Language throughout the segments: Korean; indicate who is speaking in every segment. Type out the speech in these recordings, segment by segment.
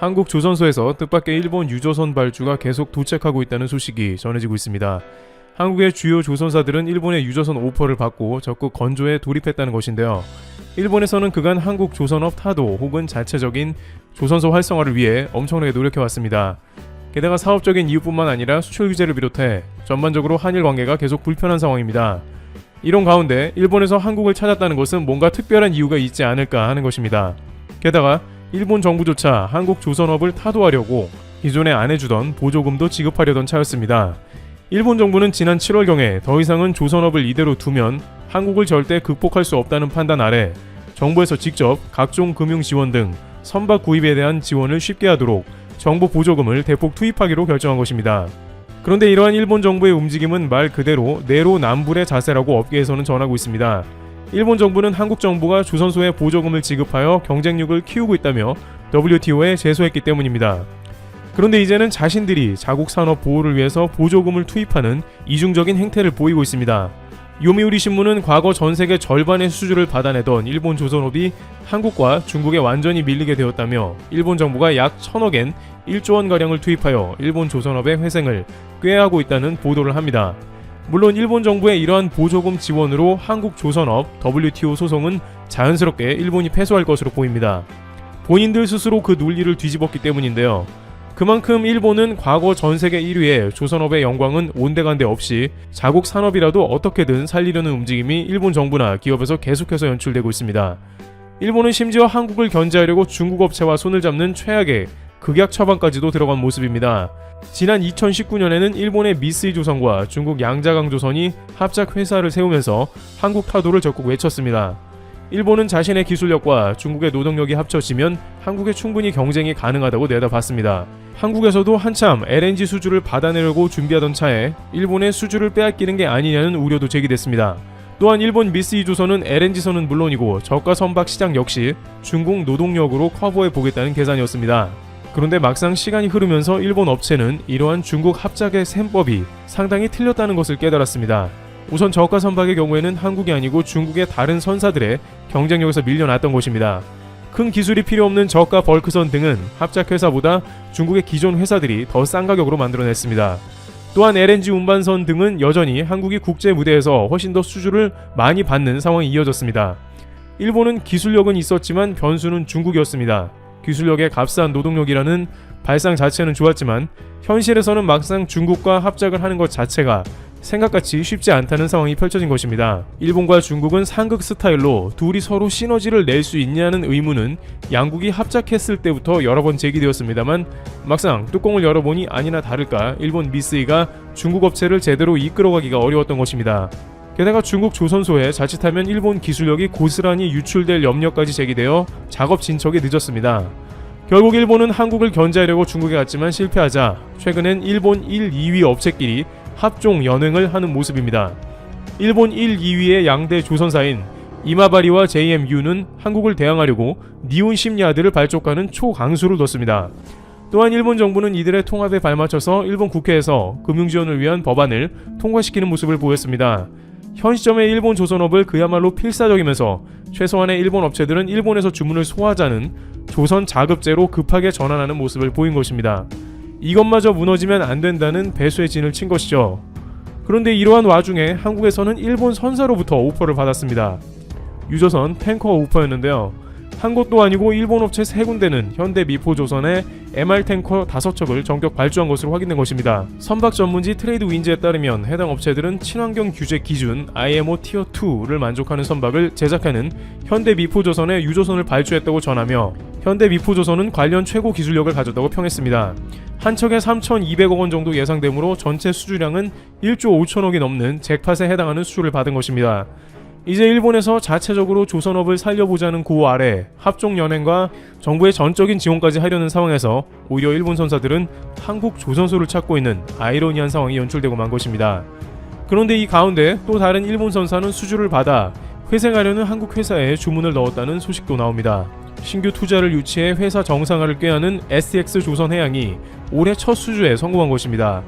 Speaker 1: 한국 조선소에서 뜻밖의 일본 유조선 발주가 계속 도착하고 있다는 소식이 전해지고 있습니다. 한국의 주요 조선사들은 일본의 유조선 오퍼를 받고 적극 건조에 돌입했다는 것인데요. 일본에서는 그간 한국 조선업 타도 혹은 자체적인 조선소 활성화를 위해 엄청나게 노력해왔습니다. 게다가 사업적인 이유뿐만 아니라 수출 규제를 비롯해 전반적으로 한일 관계가 계속 불편한 상황입니다. 이런 가운데 일본에서 한국을 찾았다는 것은 뭔가 특별한 이유가 있지 않을까 하는 것입니다. 게다가 일본 정부조차 한국 조선업을 타도하려고 기존에 안 해주던 보조금도 지급하려던 차였습니다. 일본 정부는 지난 7월경에 더 이상은 조선업을 이대로 두면 한국을 절대 극복할 수 없다는 판단 아래 정부에서 직접 각종 금융 지원 등 선박 구입에 대한 지원을 쉽게 하도록 정부 보조금을 대폭 투입하기로 결정한 것입니다. 그런데 이러한 일본 정부의 움직임은 말 그대로 내로 남불의 자세라고 업계에서는 전하고 있습니다. 일본 정부는 한국 정부가 조선소에 보조금을 지급하여 경쟁력을 키우고 있다며 WTO에 제소했기 때문입니다. 그런데 이제는 자신들이 자국 산업 보호를 위해서 보조금을 투입하는 이중적인 행태를 보이고 있습니다. 요미우리 신문은 과거 전 세계 절반의 수주를 받아내던 일본 조선업이 한국과 중국에 완전히 밀리게 되었다며 일본 정부가 약 천억엔 1조 원 가량을 투입하여 일본 조선업의 회생을 꾀하고 있다는 보도를 합니다. 물론 일본 정부의 이러한 보조금 지원으로 한국 조선업 WTO 소송은 자연스럽게 일본이 패소할 것으로 보입니다. 본인들 스스로 그 논리를 뒤집었기 때문인데요. 그만큼 일본은 과거 전 세계 1위의 조선업의 영광은 온데간데 없이 자국 산업이라도 어떻게든 살리려는 움직임이 일본 정부나 기업에서 계속해서 연출되고 있습니다. 일본은 심지어 한국을 견제하려고 중국 업체와 손을 잡는 최악의 극약 처방까지도 들어간 모습입니다. 지난 2019년에는 일본의 미쓰이 조선과 중국 양자강 조선이 합작 회사를 세우면서 한국 타도를 적극 외쳤습니다. 일본은 자신의 기술력과 중국의 노동력이 합쳐지면 한국에 충분히 경쟁이 가능하다고 내다봤습니다. 한국에서도 한참 LNG 수주를 받아내려고 준비하던 차에 일본의 수주를 빼앗기는 게 아니냐는 우려도 제기됐습니다. 또한 일본 미쓰이 조선은 LNG선은 물론이고 저가 선박 시장 역시 중국 노동력으로 커버해 보겠다는 계산이었습니다. 그런데 막상 시간이 흐르면서 일본 업체는 이러한 중국 합작의 셈법이 상당히 틀렸다는 것을 깨달았습니다. 우선 저가 선박의 경우에는 한국이 아니고 중국의 다른 선사들의 경쟁력에서 밀려났던 것입니다. 큰 기술이 필요 없는 저가 벌크선 등은 합작 회사보다 중국의 기존 회사들이 더 싼 가격으로 만들어냈습니다. 또한 LNG 운반선 등은 여전히 한국이 국제 무대에서 훨씬 더 수주를 많이 받는 상황이 이어졌습니다. 일본은 기술력은 있었지만 변수는 중국이었습니다. 기술력의 값싼 노동력이라는 발상 자체는 좋았지만 현실에서는 막상 중국과 합작을 하는 것 자체가 생각같이 쉽지 않다는 상황이 펼쳐진 것입니다. 일본과 중국은 상극 스타일로 둘이 서로 시너지를 낼 수 있냐는 의문은 양국이 합작했을 때부터 여러 번 제기되었습니다만 막상 뚜껑을 열어보니 아니나 다를까 일본 미쓰이가 중국 업체를 제대로 이끌어가기가 어려웠던 것입니다. 게다가 중국 조선소에 자칫하면 일본 기술력이 고스란히 유출될 염려까지 제기되어 작업 진척이 늦었습니다. 결국 일본은 한국을 견제하려고 중국에 갔지만 실패하자 최근엔 일본 1, 2위 업체끼리 합종 연행을 하는 모습입니다. 일본 1, 2위의 양대 조선사인 이마바리와 JMU는 한국을 대항하려고 니온 심야드를 발족하는 초강수를 뒀습니다. 또한 일본 정부는 이들의 통합에 발맞춰서 일본 국회에서 금융지원을 위한 법안을 통과시키는 모습을 보였습니다. 현 시점의 일본 조선업을 그야말로 필사적이면서 최소한의 일본 업체들은 일본에서 주문을 소화하자는 조선 자급제로 급하게 전환하는 모습을 보인 것입니다. 이것마저 무너지면 안 된다는 배수의 진을 친 것이죠. 그런데 이러한 와중에 한국에서는 일본 선사로부터 오퍼를 받았습니다. 유조선 탱커 오퍼였는데요. 한 곳도 아니고 일본 업체 세 군데는 현대 미포조선의 MR 탱커 5척을 전격 발주한 것으로 확인된 것입니다. 선박 전문지 트레이드 윈즈에 따르면 해당 업체들은 친환경 규제 기준 IMO 티어 2를 만족하는 선박을 제작하는 현대 미포조선의 유조선을 발주했다고 전하며 현대 미포조선은 관련 최고 기술력을 가졌다고 평했습니다. 한 척에 3,200억 원 정도 예상되므로 전체 수주량은 1조 5천억이 넘는 잭팟에 해당하는 수주를 받은 것입니다. 이제 일본에서 자체적으로 조선업을 살려보자는 고호 아래 합종 연행과 정부의 전적인 지원까지 하려는 상황에서 오히려 일본 선사들은 한국 조선소를 찾고 있는 아이러니한 상황이 연출되고 만 것입니다. 그런데 이 가운데 또 다른 일본 선사는 수주를 받아 회생하려는 한국 회사에 주문을 넣었다는 소식도 나옵니다. 신규 투자를 유치해 회사 정상화를 꾀하는 SX 조선해양이 올해 첫 수주에 성공한 것입니다.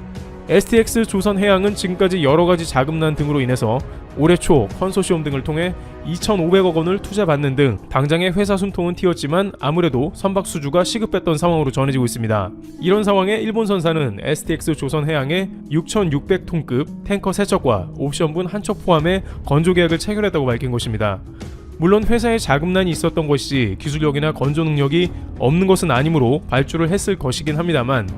Speaker 1: STX 조선해양은 지금까지 여러 가지 자금난 등으로 인해서 올해 초 컨소시엄 등을 통해 2,500억 원을 투자받는 등 당장의 회사 숨통은 튀었지만 아무래도 선박 수주가 시급했던 상황으로 전해지고 있습니다. 이런 상황에 일본 선사는 STX 조선해양에 6,600톤급 탱커 3척과 옵션분 한 척 포함해 건조 계약을 체결했다고 밝힌 것입니다. 물론 회사에 자금난이 있었던 것이 기술력이나 건조 능력이 없는 것은 아니므로 발주를 했을 것이긴 합니다만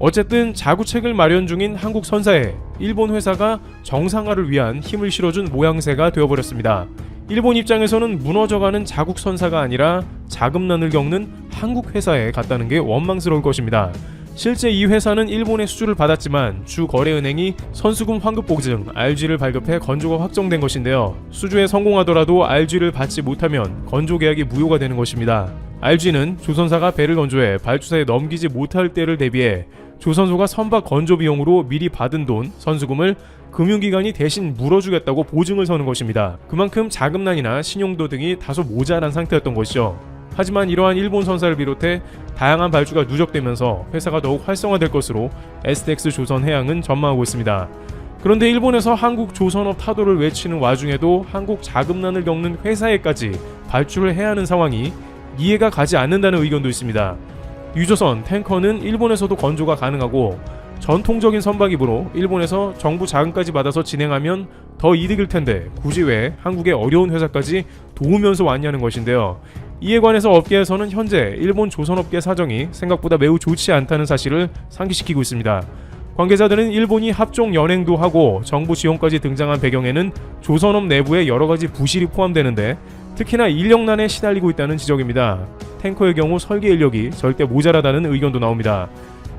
Speaker 1: 어쨌든 자구책을 마련 중인 한국 선사에 일본 회사가 정상화를 위한 힘을 실어준 모양새가 되어버렸습니다. 일본 입장에서는 무너져가는 자국 선사가 아니라 자금난을 겪는 한국 회사에 갔다는 게 원망스러울 것입니다. 실제 이 회사는 일본의 수주를 받았지만 주 거래은행이 선수금 환급 보증 RG를 발급해 건조가 확정된 것인데요. 수주에 성공하더라도 RG를 받지 못하면 건조 계약이 무효가 되는 것입니다. RG는 조선사가 배를 건조해 발주사에 넘기지 못할 때를 대비해 조선소가 선박 건조 비용으로 미리 받은 돈, 선수금을 금융기관이 대신 물어주겠다고 보증을 서는 것입니다. 그만큼 자금난이나 신용도 등이 다소 모자란 상태였던 것이죠. 하지만 이러한 일본 선사를 비롯해 다양한 발주가 누적되면서 회사가 더욱 활성화될 것으로 STX 조선해양은 전망하고 있습니다. 그런데 일본에서 한국 조선업 타도를 외치는 와중에도 한국 자금난을 겪는 회사에까지 발주를 해야 하는 상황이 이해가 가지 않는다는 의견도 있습니다. 유조선 탱커는 일본에서도 건조가 가능하고 전통적인 선박이므로 일본에서 정부 자금까지 받아서 진행하면 더 이득일 텐데 굳이 왜 한국의 어려운 회사까지 도우면서 왔냐는 것인데요. 이에 관해서 업계에서는 현재 일본 조선업계 사정이 생각보다 매우 좋지 않다는 사실을 상기시키고 있습니다. 관계자들은 일본이 합종 연행도 하고 정부 지원까지 등장한 배경에는 조선업 내부의 여러 가지 부실이 포함되는데 특히나 인력난에 시달리고 있다는 지적입니다. 탱커의 경우 설계 인력이 절대 모자라다는 의견도 나옵니다.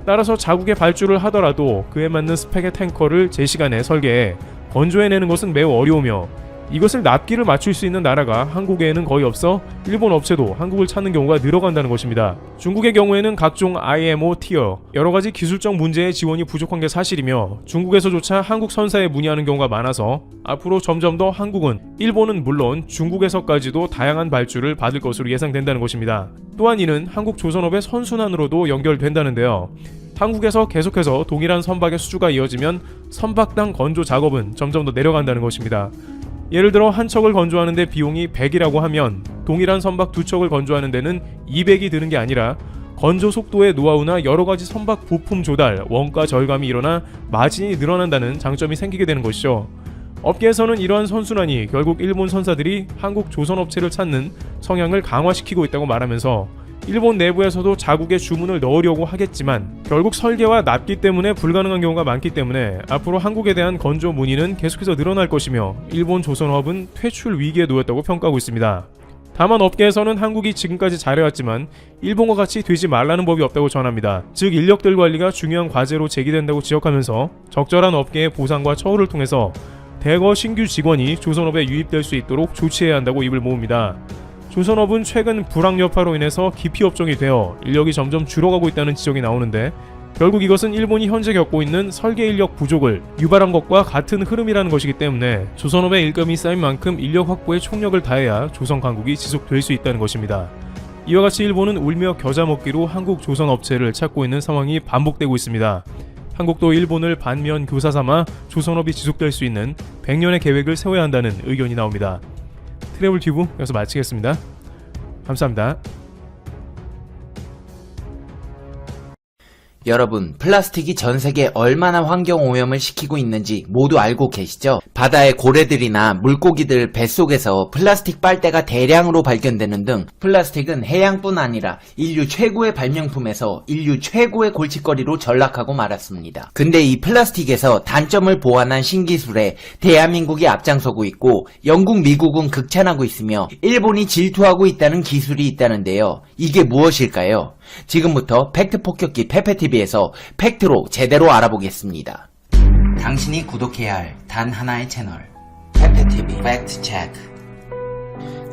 Speaker 1: 따라서 자국에 발주를 하더라도 그에 맞는 스펙의 탱커를 제 시간에 설계해 건조해내는 것은 매우 어려우며 이것을 납기를 맞출 수 있는 나라가 한국에는 거의 없어 일본 업체도 한국을 찾는 경우가 늘어간다는 것입니다. 중국의 경우에는 각종 IMO 티어 여러 가지 기술적 문제의 지원이 부족한 게 사실이며 중국에서조차 한국 선사에 문의하는 경우가 많아서 앞으로 점점 더 한국은 일본은 물론 중국에서까지도 다양한 발주를 받을 것으로 예상된다는 것입니다. 또한 이는 한국 조선업의 선순환으로도 연결된다는데요. 한국에서 계속해서 동일한 선박의 수주가 이어지면 선박당 건조 작업은 점점 더 내려간다는 것입니다. 예를 들어 한 척을 건조하는데 비용이 100이라고 하면 동일한 선박 두 척을 건조하는 데는 200이 드는 게 아니라 건조 속도의 노하우나 여러 가지 선박 부품 조달, 원가 절감이 일어나 마진이 늘어난다는 장점이 생기게 되는 것이죠. 업계에서는 이러한 선순환이 결국 일본 선사들이 한국 조선업체를 찾는 성향을 강화시키고 있다고 말하면서 일본 내부에서도 자국에 주문을 넣으려고 하겠지만 결국 설계와 납기 때문에 불가능한 경우가 많기 때문에 앞으로 한국에 대한 건조 문의는 계속해서 늘어날 것이며 일본 조선업은 퇴출 위기에 놓였다고 평가하고 있습니다. 다만 업계에서는 한국이 지금까지 잘해왔지만 일본과 같이 되지 말라는 법이 없다고 전합니다. 즉 인력들 관리가 중요한 과제로 제기된다고 지적하면서 적절한 업계의 보상과 처우를 통해서 대거 신규 직원이 조선업에 유입될 수 있도록 조치해야 한다고 입을 모읍니다. 조선업은 최근 불황 여파로 인해서 기피 업종이 되어 인력이 점점 줄어가고 있다는 지적이 나오는데 결국 이것은 일본이 현재 겪고 있는 설계 인력 부족을 유발한 것과 같은 흐름이라는 것이기 때문에 조선업의 일감이 쌓인 만큼 인력 확보에 총력을 다해야 조선 강국이 지속될 수 있다는 것입니다. 이와 같이 일본은 울며 겨자 먹기로 한국 조선 업체를 찾고 있는 상황이 반복되고 있습니다. 한국도 일본을 반면 교사 삼아 조선업이 지속될 수 있는 100년의 계획을 세워야 한다는 의견이 나옵니다. 트래블 튜브 여기서 마치겠습니다. 감사합니다.
Speaker 2: 여러분, 플라스틱이 전 세계 얼마나 환경 오염을 시키고 있는지 모두 알고 계시죠? 바다의 고래들이나 물고기들 뱃속에서 플라스틱 빨대가 대량으로 발견되는 등 플라스틱은 해양뿐 아니라 인류 최고의 발명품에서 인류 최고의 골칫거리로 전락하고 말았습니다. 근데 이 플라스틱에서 단점을 보완한 신기술에 대한민국이 앞장서고 있고 영국, 미국은 극찬하고 있으며 일본이 질투하고 있다는 기술이 있다는데요. 이게 무엇일까요? 지금부터 팩트 폭격기 페페TV에서 팩트로 제대로 알아보겠습니다. 당신이 구독해야 할 단 하나의 채널 페페TV 팩트 체크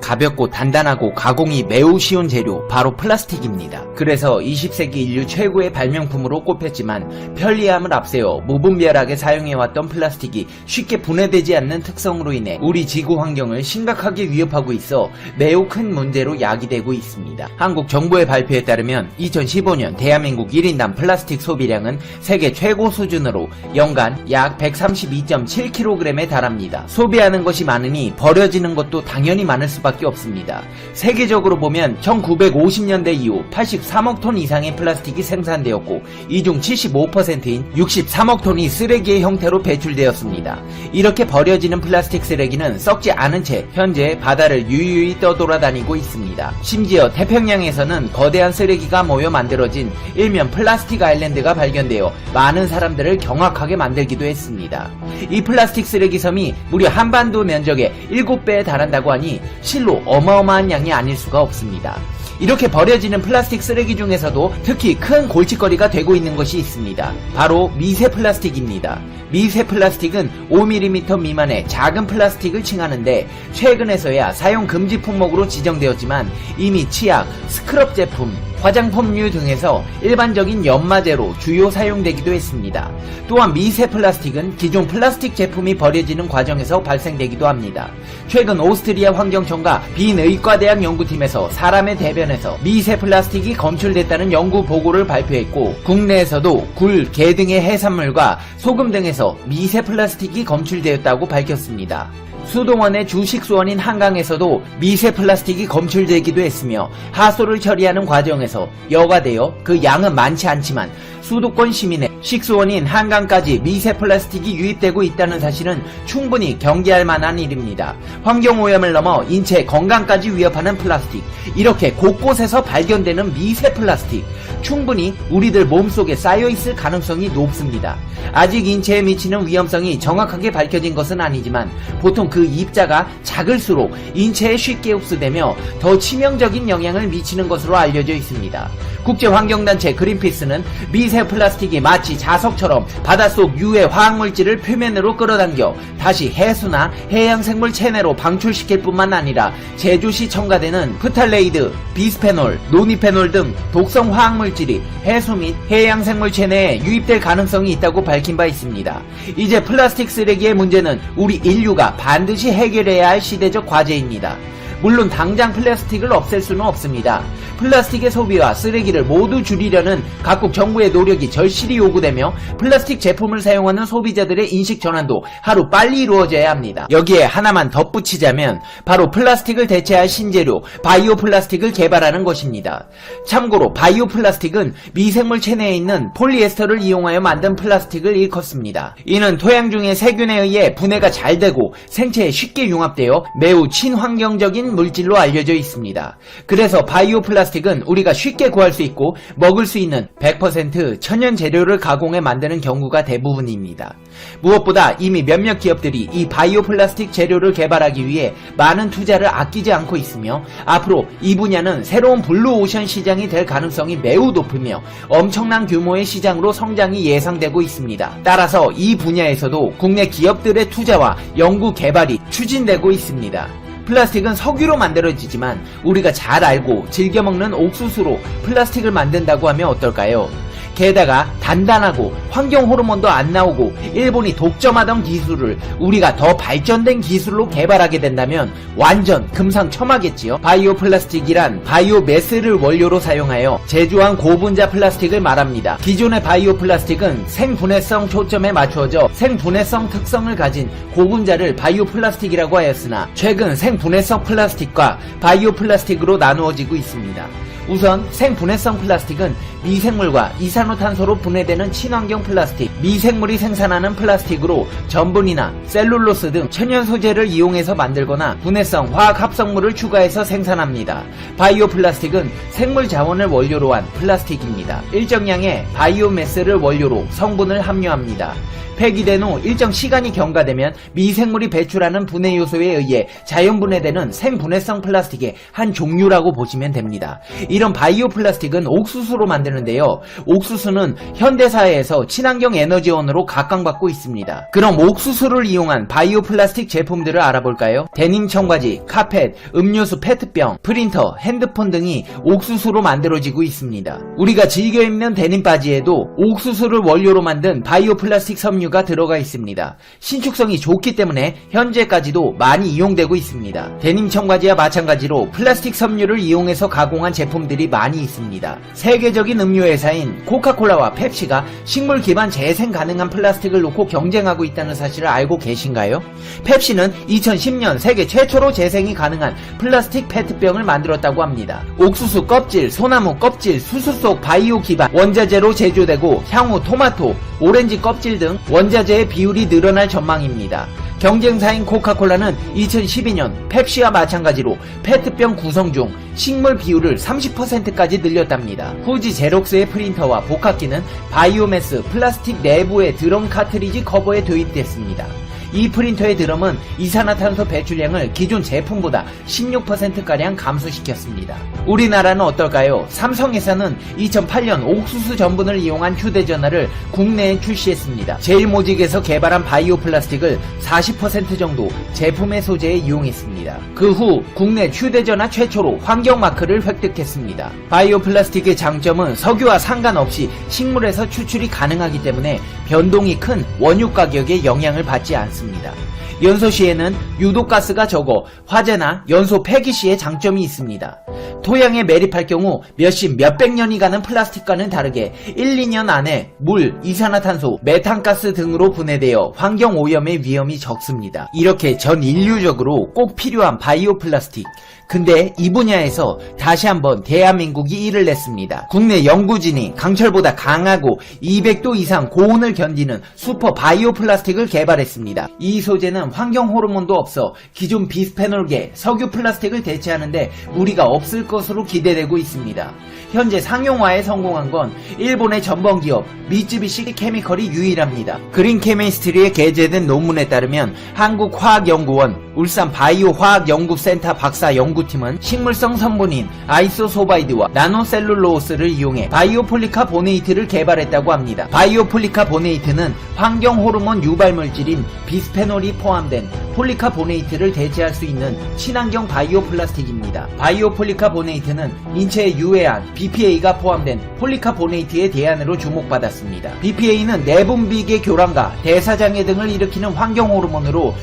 Speaker 2: 가볍고 단단하고 가공이 매우 쉬운 재료 바로 플라스틱입니다. 그래서 20세기 인류 최고의 발명품으로 꼽혔지만 편리함을 앞세워 무분별하게 사용해왔던 플라스틱이 쉽게 분해되지 않는 특성으로 인해 우리 지구 환경을 심각하게 위협하고 있어 매우 큰 문제로 야기되고 있습니다. 한국 정부의 발표에 따르면 2015년 대한민국 1인당 플라스틱 소비량은 세계 최고 수준으로 연간 약 132.7kg에 달합니다. 소비하는 것이 많으니 버려지는 것도 당연히 많을 수밖에 없습니다. 세계적으로 보면 1950년대 이후 83억 톤 이상의 플라스틱이 생산되었고 이 중 75%인 63억 톤이 쓰레기의 형태로 배출되었습니다. 이렇게 버려지는 플라스틱 쓰레기는 썩지 않은 채 현재 바다를 유유히 떠돌아다니고 있습니다. 심지어 태평양에서는 거대한 쓰레기가 모여 만들어진 일면 플라스틱 아일랜드가 발견되어 많은 사람들을 경악하게 만들기도 했습니다. 이 플라스틱 쓰레기 섬이 무려 한반도 면적의 7배에 달한다고 하니 실로 어마어마한 양이 아닐 수가 없습니다. 이렇게 버려지는 플라스틱 쓰레기 중에서도 특히 큰 골칫거리가 되고 있는 것이 있습니다. 바로 미세 플라스틱입니다. 미세 플라스틱은 5mm 미만의 작은 플라스틱을 칭하는데 최근에서야 사용 금지 품목으로 지정되었지만 이미 치약, 스크럽 제품, 화장품류 등에서 일반적인 연마제로 주요 사용되기도 했습니다. 또한 미세 플라스틱은 기존 플라스틱 제품이 버려지는 과정에서 발생되기도 합니다. 최근 오스트리아 환경청과 빈의과대학 연구팀에서 사람의 대변에서 미세 플라스틱이 검출됐다는 연구 보고를 발표했고 국내에서도 굴, 게 등의 해산물과 소금 등에서 미세 플라스틱이 검출되었다고 밝혔습니다. 수동원의 주식수원인 한강에서도 미세 플라스틱이 검출되기도 했으며 하소를 처리하는 과정에서 여과되어 그 양은 많지 않지만 수도권 시민의 식수원인 한강까지 미세 플라스틱이 유입되고 있다는 사실은 충분히 경계할 만한 일입니다. 환경오염을 넘어 인체 건강까지 위협하는 플라스틱 이렇게 곳곳에서 발견되는 미세 플라스틱 충분히 우리들 몸속에 쌓여있을 가능성이 높습니다. 아직 인체에 미치는 위험성이 정확하게 밝혀진 것은 아니지만 보통 그 입자가 작을수록 인체에 쉽게 흡수되며 더 치명적인 영향을 미치는 것으로 알려져 있습니다. 국제환경단체 그린피스는 미세 플라스틱이 마치 자석처럼 바닷속 유해 화학물질을 표면으로 끌어당겨 다시 해수나 해양생물 체내로 방출시킬 뿐만 아니라 제조시 첨가되는 프탈레이드, 비스페놀, 노니페놀 등 독성 화학물질이 해수 및 해양생물 체내에 유입될 가능성이 있다고 밝힌 바 있습니다. 이제 플라스틱 쓰레기의 문제는 우리 인류가 반드시 해결해야 할 시대적 과제입니다. 물론 당장 플라스틱을 없앨 수는 없습니다. 플라스틱의 소비와 쓰레기를 모두 줄이려는 각국 정부의 노력이 절실히 요구되며 플라스틱 제품을 사용하는 소비자들의 인식 전환도 하루 빨리 이루어져야 합니다. 여기에 하나만 덧붙이자면 바로 플라스틱을 대체할 신재료 바이오 플라스틱을 개발하는 것입니다. 참고로 바이오 플라스틱은 미생물 체내에 있는 폴리에스터를 이용하여 만든 플라스틱을 일컫습니다. 이는 토양 중의 세균에 의해 분해가 잘 되고 생체에 쉽게 융합되어 매우 친환경적인 물질로 알려져 있습니다. 그래서 바이오 플라스틱은 우리가 쉽게 구할 수 있고 먹을 수 있는 100% 천연 재료를 가공해 만드는 경우가 대부분입니다. 무엇보다 이미 몇몇 기업들이 이 바이오 플라스틱 재료를 개발하기 위해 많은 투자를 아끼지 않고 있으며 앞으로 이 분야는 새로운 블루 오션 시장이 될 가능성이 매우 높으며 엄청난 규모의 시장으로 성장이 예상되고 있습니다. 따라서 이 분야에서도 국내 기업들의 투자와 연구 개발이 추진되고 있습니다. 플라스틱은 석유로 만들어지지만 우리가 잘 알고 즐겨 먹는 옥수수로 플라스틱을 만든다고 하면 어떨까요? 게다가 단단하고 환경 호르몬도 안 나오고 일본이 독점하던 기술을 우리가 더 발전된 기술로 개발하게 된다면 완전 금상첨화겠지요. 바이오 플라스틱이란 바이오 매스를 원료로 사용하여 제조한 고분자 플라스틱을 말합니다. 기존의 바이오 플라스틱은 생분해성 초점에 맞추어져 생분해성 특성을 가진 고분자를 바이오 플라스틱이라고 하였으나 최근 생분해성 플라스틱과 바이오 플라스틱으로 나누어지고 있습니다. 우선 생분해성 플라스틱은 미생물과 이산화탄소로 분해되는 친환경 플라스틱, 미생물이 생산하는 플라스틱으로 전분이나 셀룰로스 등 천연 소재를 이용해서 만들거나 분해성 화학 합성물을 추가해서 생산합니다. 바이오 플라스틱은 생물 자원을 원료로 한 플라스틱입니다. 일정량의 바이오매스를 원료로 성분을 함유합니다. 폐기된 후 일정 시간이 경과되면 미생물이 배출하는 분해 요소에 의해 자연 분해되는 생분해성 플라스틱의 한 종류라고 보시면 됩니다. 이런 바이오 플라스틱은 옥수수로 만드는데요. 옥수수는 현대사회에서 친환경 에너지원으로 각광받고 있습니다. 그럼 옥수수를 이용한 바이오 플라스틱 제품들을 알아볼까요? 데님 청바지, 카펫, 음료수 페트병, 프린터, 핸드폰 등이 옥수수로 만들어지고 있습니다. 우리가 즐겨 입는 데님 바지에도 옥수수를 원료로 만든 바이오 플라스틱 섬유가 들어가 있습니다. 신축성이 좋기 때문에 현재까지도 많이 이용되고 있습니다. 데님 청바지와 마찬가지로 플라스틱 섬유를 이용해서 가공한 제품 들이 많이 있습니다. 세계적인 음료 회사인 코카콜라와 펩시가 식물 기반 재생 가능한 플라스틱을 놓고 경쟁하고 있다는 사실을 알고 계신가요? 펩시는 2010년 세계 최초로 재생이 가능한 플라스틱 페트병을 만들었다고 합니다. 옥수수 껍질, 소나무 껍질, 수수 속 바이오 기반 원자재로 제조되고 향후 토마토, 오렌지 껍질 등 원자재의 비율이 늘어날 전망입니다. 경쟁사인 코카콜라는 2012년 펩시와 마찬가지로 페트병 구성 중 식물 비율을 30%까지 늘렸답니다. 후지 제록스의 프린터와 복합기는 바이오매스 플라스틱 내부의 드럼 카트리지 커버에 도입됐습니다. 이 프린터의 드럼은 이산화탄소 배출량을 기존 제품보다 16%가량 감소시켰습니다. 우리나라는 어떨까요? 삼성회사는 2008년 옥수수 전분을 이용한 휴대전화를 국내에 출시했습니다. 제일모직에서 개발한 바이오 플라스틱을 40% 정도 제품의 소재에 이용했습니다. 그 후 국내 휴대전화 최초로 환경 마크를 획득했습니다. 바이오 플라스틱의 장점은 석유와 상관없이 식물에서 추출이 가능하기 때문에 변동이 큰 원유 가격에 영향을 받지 않습니다. 연소 시에는 유독가스가 적어 화재나 연소 폐기 시에 장점이 있습니다. 토양에 매립할 경우 몇십 몇백 년이 가는 플라스틱과는 다르게 1, 2년 안에 물, 이산화탄소, 메탄가스 등으로 분해되어 환경 오염의 위험이 적습니다. 이렇게 전 인류적으로 꼭 필요한 바이오 플라스틱. 근데 이 분야에서 다시 한번 대한민국이 일을 냈습니다. 국내 연구진이 강철보다 강하고 200도 이상 고온을 견디는 슈퍼 바이오 플라스틱을 개발했습니다. 이 소재는 환경 호르몬도 없어 기존 비스페놀계, 석유 플라스틱을 대체하는데 무리가 없을 것으로 기대되고 있습니다. 현재 상용화에 성공한 건 일본의 전범 기업 미쯔비시 케미컬이 유일합니다. 그린 케미스트리에 게재된 논문에 따르면 한국화학연구원 울산 바이오화학연구센터 박사 연구팀은 식물성 성분인 아이소소바이드와 나노셀룰로스를 이용해 바이오폴리카 보네이트를 개발했다고 합니다. 바이오폴리카 보네이트는 환경 호르몬 유발 물질인 비스페놀이 포함된 폴리카보네이트를 대체할 수 있는 친환경 바이오 플라스틱입니다. 바이오 폴리카보네이트는 인체에 유해한 BPA가 포함된 폴리카보네이트의 대안으로 주목받았습니다. BPA는 내분비계 교란과 대사장애 등을 일으키는 환경 호르몬으로